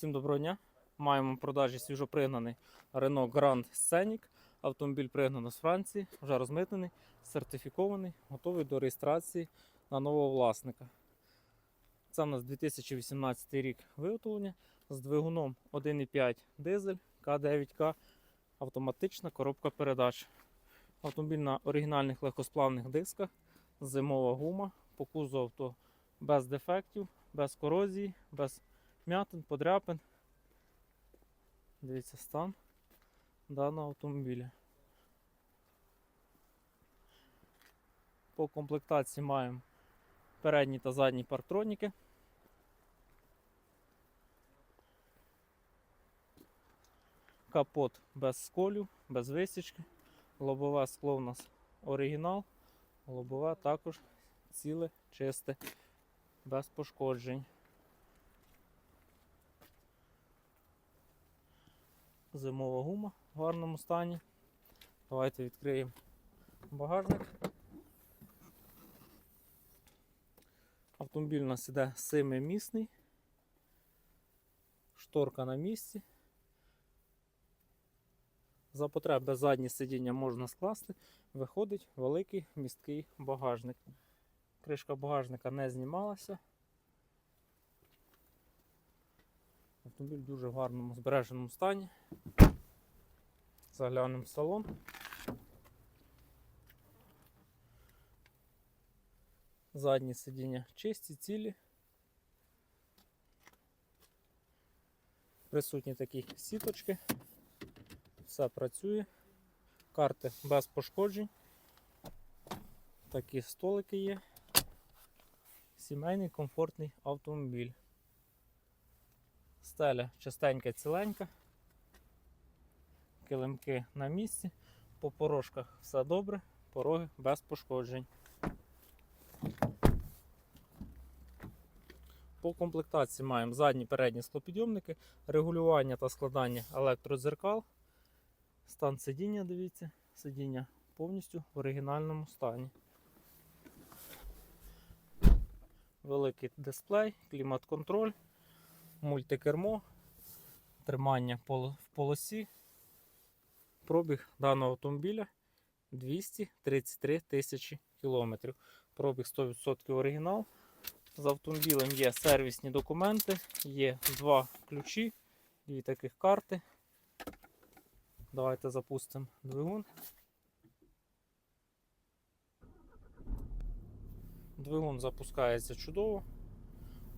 Всім доброго дня. Маємо в продажі свіжопригнаний Renault Grand Scenic. Автомобіль пригнано з Франції, вже розмитнений, сертифікований, готовий до реєстрації на нового власника. Це у нас 2018 рік виготовлення з двигуном 1,5 дизель К9К, автоматична коробка передач. Автомобіль на оригінальних легкосплавних дисках, зимова гума, по кузову авто без дефектів, без корозії, без м'ятин, подряпин. Дивіться стан даного автомобіля. По комплектації маємо передні та задні парктроніки. Капот без сколів, без висічки. Лобове скло у нас оригінал. Лобове також ціле, чисте, без пошкоджень. Зимова гума в гарному стані. Давайте відкриємо багажник. Автомобіль у нас іде семимісний. Шторка на місці. За потреби заднє сидіння можна скласти. Виходить великий місткий багажник. Кришка багажника не знімалася. Автомобіль дуже гарному збереженому стані. Заглянемо в салон. Задні сидіння чисті, цілі. Присутні такі сіточки. Все працює. Карти без пошкоджень. Такі столики є. Сімейний комфортний автомобіль. Стеля частенька ціленька. Килимки на місці. По порожках все добре, пороги без пошкоджень. По комплектації маємо задні передні склопідйомники, регулювання та складання електродзеркал. Стан сидіння, дивіться, сидіння повністю в оригінальному стані. Великий дисплей, клімат-контроль, мультикермо, тримання в полосі. Пробіг даного автомобіля 233 тисячі кілометрів. Пробіг 100% оригінал. З автомобілем є сервісні документи, є два ключі, дві таких карти. Давайте запустимо двигун. Двигун запускається чудово,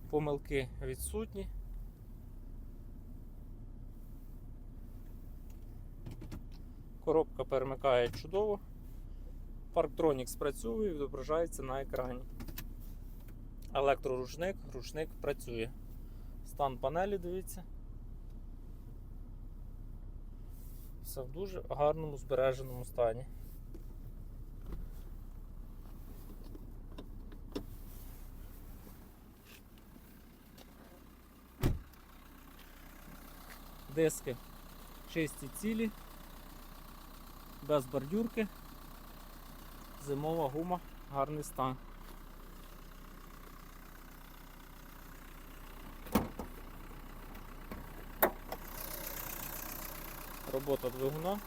помилки відсутні. Коробка перемикає чудово. Парктронік спрацьовує і відображається на екрані. Електроручник, ручник працює. Стан панелі, дивіться. Все в дуже гарному збереженому стані. Диски чисті цілі, без бордюрки, зимова гума, гарний стан. Робота двигуна.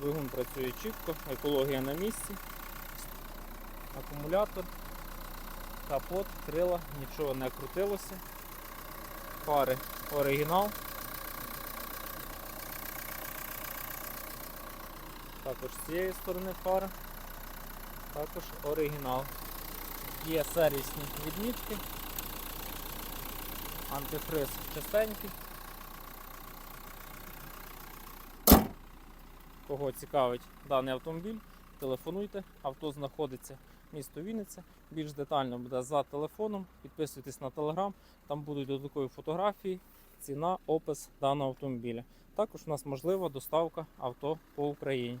Двигун працює чітко, екологія на місці, акумулятор, капот, крила, нічого не крутилося. Фари оригінал. Також з цієї сторони фара. Також оригінал. Є сервісні відмітки. Антифриз чистенький. Кого цікавить даний автомобіль, телефонуйте. Авто знаходиться в місто Вінниця. Більш детально буде за телефоном. Підписуйтесь на телеграм, там будуть додаткові фотографії, ціна, опис даного автомобіля. Також у нас можлива доставка авто по Україні.